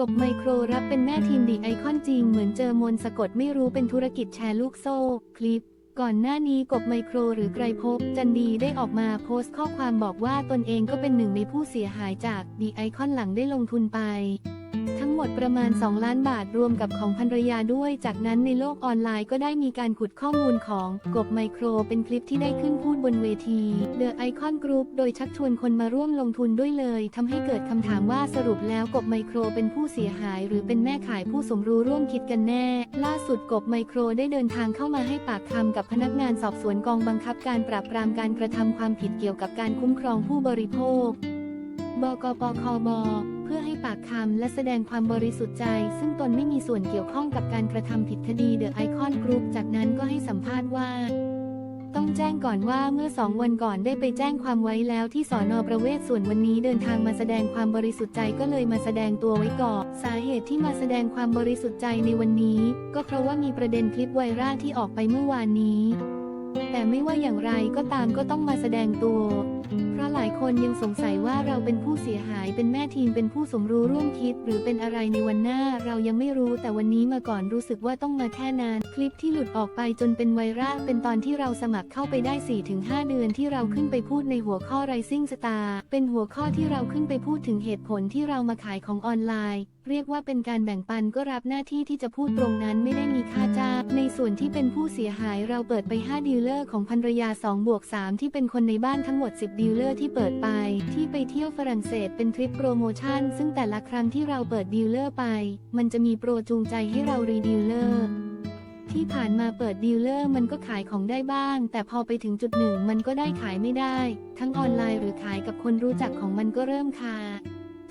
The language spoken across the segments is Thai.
กบไมโครรับเป็นแม่ทีมดีไอคอนจริงเหมือนเจอมนสะกดไม่รู้เป็นธุรกิจแชร์ลูกโซ่ คลิป ก่อนหน้านี้กบไมโครหรือไกรภพจันดีได้ออกมาโพสต์ข้อความบอกว่าตนเองก็เป็นหนึ่งในผู้เสียหายจากดีไอคอนหลังได้ลงทุนไปทั้งหมดประมาณ 2 ล้านบาทรวมกับของภรรยาด้วย จากนั้นในโลกออนไลน์ก็ได้มีการขุดข้อมูลของกบไมโคร เป็นคลิปที่ได้ขึ้นพูดบนเวที The Icon Group โดยชักชวนคนมาร่วมลงทุนด้วยเลยทำให้เกิดคำถามว่าสรุปแล้วกบไมโครเป็นผู้เสียหาย หรือเป็นแม่ขายผู้สมรู้ร่วมคิดกันแน่ ล่าสุดกบไมโครได้เดินทางเข้ามาให้ปากคำกับพนักงานสอบสวนกองบังคับการปราบปรามการกระทำความผิดเกี่ยวกับการคุ้มครองผู้บริโภค บกปคบ เพื่อให้ปากคำและแสดงความบริสุทธิ์ใจ ซึ่งตนไม่มีส่วนเกี่ยวข้องกับการกระทำผิดคดีเดอะไอคอนกรุ๊ปจากนั้นก็ให้สัมภาษณ์ว่า ต้องแจ้งก่อนว่าเมื่อสองวันก่อนได้ไปแจ้งความไว้แล้วที่สอนอประเวศส่วนวันนี้เดินทางมาแสดงความบริสุทธิ์ใจก็เลยมาแสดงตัวไว้ก่อนสาเหตุที่มาแสดงความบริสุทธิ์ใจในวันนี้ ก็เพราะว่ามีประเด็นคลิปไวรัลที่ออกไปเมื่อวานนี้ แต่ไม่ว่าอย่างไรก็ตามก็ต้องมาแสดงตัว เพราะหลายคนยังสงสัยว่าเราเป็นผู้เสียหายเป็นแม่ทีมเป็นผู้สมรู้ร่วมคิด หรือเป็นอะไรในวันหน้าเรายังไม่รู้แต่วันนี้มาก่อนรู้สึกว่าต้องมาแค่นานคลิปที่หลุดออกไปจนเป็นไวรัลเป็นตอนที่เราสมัครเข้าไปได้ 4-5 เดือนที่เราขึ้นไปพูดในหัวข้อ Rising Star เป็นหัวข้อที่เราขึ้นไปพูดถึงเหตุผลที่เรามาขายของออนไลน์ เรียกว่าเป็นการแบ่งปันก็รับหน้าที่ที่จะพูดตรงนั้นไม่ได้มีค่าจ้าง ส่วนที่เป็นผู้เสียหายเราเปิดไป 5 ดีลเลอร์ของภรรยา2บวก3ที่เป็นคนในบ้านทั้งหมด 10 ดีลเลอร์ที่เปิดไป ที่ไปเที่ยวฝรั่งเศสเป็นทริปโปรโมชั่น ซึ่งแต่ละครั้งที่เราเปิดดีลเลอร์ไป มันจะมีโปรจูงใจให้เรารีดีลเลอร์ที่ผ่านมาเปิดดีลเลอร์มันก็ขายของได้บ้าง แต่พอไปถึงจุดหนึ่งมันก็ได้ขายไม่ได้ ทั้งออนไลน์หรือขายกับคนรู้จักของมันก็เริ่มคา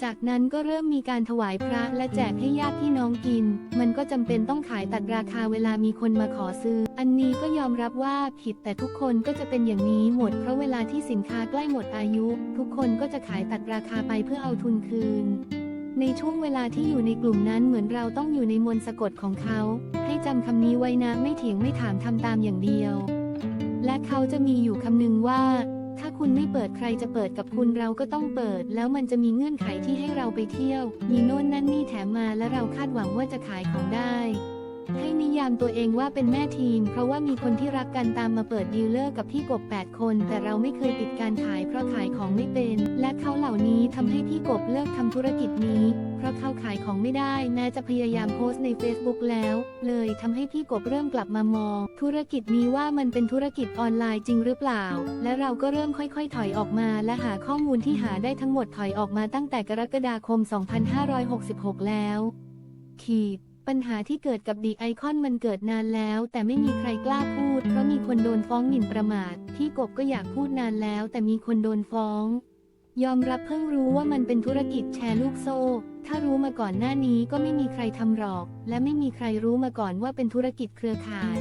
จากนั้นก็เริ่มมีการถวายพระและแจกให้ญาติพี่น้องกิน มันก็จำเป็นต้องขายตัดราคาเวลามีคนมาขอซื้อ อันนี้ก็ยอมรับว่าผิดแต่ทุกคนก็จะเป็นอย่างนี้หมด เพราะเวลาที่สินค้าใกล้หมดอายุ ทุกคนก็จะขายตัดราคาไปเพื่อเอาทุนคืน ในช่วงเวลาที่อยู่ในกลุ่มนั้นเหมือนเราต้องอยู่ในมนต์สะกดของเขา ให้จำคำนี้ไว้นะไม่เถียงไม่ถามทำตามอย่างเดียว และเขาจะมีอยู่คำหนึ่งว่า ถ้าคุณไม่เปิดใครจะเปิดกับคุณเราก็ต้องเปิด แล้วมันจะมีเงื่อนไขที่ให้เราไปเที่ยว มีโน่นนั่นนี่แถมมาและเราคาดหวังว่าจะขายของได้ ให้นิยามตัวเองว่าเป็นแม่ทีม เพราะว่ามีคนที่รักกันตามมาเปิดดีลเลอร์กับพี่กบ 8 คน แต่เราไม่เคยปิดการขายเพราะขายของไม่เป็น และเขาเหล่านี้ทำให้พี่กบเลิกทำธุรกิจนี้ เพราะเขาขายของไม่ได้แม้จะพยายามโพสต์ใน Facebook แล้ว เลยทำให้พี่กบเริ่มกลับมามอง ธุรกิจนี้ว่ามันเป็นธุรกิจออนไลน์จริงหรือเปล่า และเราก็เริ่มค่อยๆ ถอยออกมา และหาข้อมูลที่หาได้ทั้งหมดถอยออกมาตั้งแต่กรกฎาคม 2566 แล้ว ขีด ปัญหาที่เกิดกับดีไอคอนมันเกิดนานแล้ว แต่ไม่มีใครกล้าพูด เพราะมีคนโดนฟ้องหมิ่นประมาทพี่กบก็อยากพูดนานแล้ว แต่มีคนโดนฟ้อง ยอมรับเพิ่งรู้ว่ามันเป็นธุรกิจแชร์ลูกโซ่ ถ้ารู้มาก่อนหน้านี้ก็ไม่มีใครทำหรอก และไม่มีใครรู้มาก่อนว่าเป็นธุรกิจเครือข่าย